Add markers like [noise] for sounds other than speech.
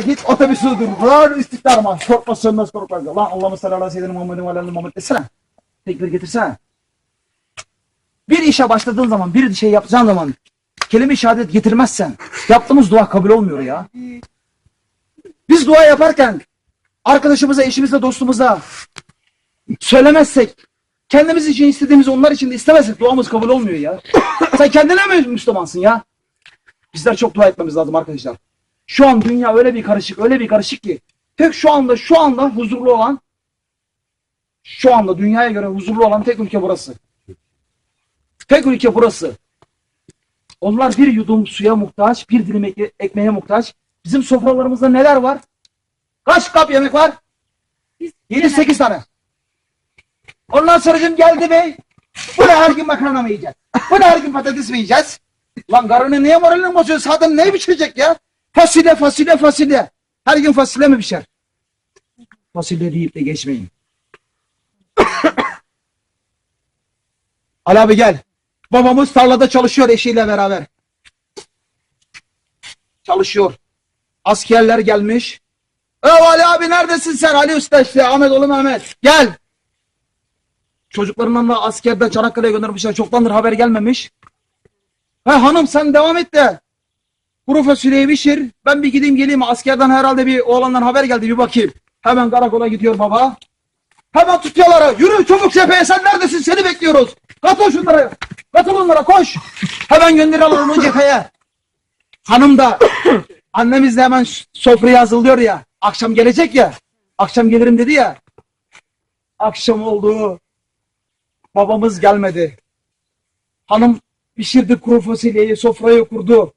Git otobüsü durdur. İstiklal marş. Korkma sönmez korkmaz. Lan Allah'ım sallallahu aleyhi ve sellem Muhammed'in ve aleyhi Muhammed desene. Tekbir getirsene. Bir işe başladığın zaman, bir şey yapacağın zaman kelime-i şehadet getirmezsen yaptığımız dua kabul olmuyor ya. Biz dua yaparken arkadaşımıza, eşimize, dostumuza söylemezsek kendimiz için istediğimizi onlar için de istemezsek duamız kabul olmuyor ya. Sen kendine mi Müslümansın ya? Bizler çok dua etmemiz lazım arkadaşlar. Şu an dünya öyle bir karışık, öyle bir karışık ki tek şu anda şu anda huzurlu olan şu anda dünyaya göre huzurlu olan tek ülke burası. Tek ülke burası. Onlar bir yudum suya muhtaç, bir dilim ekme- ekmeğe muhtaç. Bizim sofralarımızda neler var? Kaç kap yemek var? 7-8 tane. Ondan sonra geldi bey. Bu ne her gün makarna mı yiyeceğiz? Bu ne her gün patates mi yiyeceğiz? Lan karını niye moralini bozuyorsun? Zaten ne pişirecek ya? Fasulye, fasulye, fasulye. Her gün fasulye mi pişer? Fasulye deyip de geçmeyin. [coughs] Ali abi gel. Babamız tarlada çalışıyor eşiyle beraber. Çalışıyor. Askerler gelmiş. Ee Ali abi neredesin sen? Ali Usta işte. Ahmet oğlum Ahmet. Gel. Çocuklarından da askerde Çanakkale'ye göndermişler. Çoktandır haber gelmemiş. Ha hanım sen devam et de. Kuru fasulyeyi pişir. Ben bir gideyim geleyim. Askerden herhalde bir oğlandan haber geldi. Bir bakayım. Hemen karakola gidiyor baba. Hemen tutuyorlar. Yürü çabuk cepheye sen neredesin? Seni bekliyoruz. Katıl şunlara. Katıl onlara koş. Hemen gönderiyorlar onu cepheye. Hanım da [coughs] annemiz de hemen sofraya hazırlıyor ya. Akşam gelecek ya. Akşam gelirim dedi ya. Akşam oldu. Babamız gelmedi. Hanım pişirdi kuru fasulyeyi sofraya kurdu.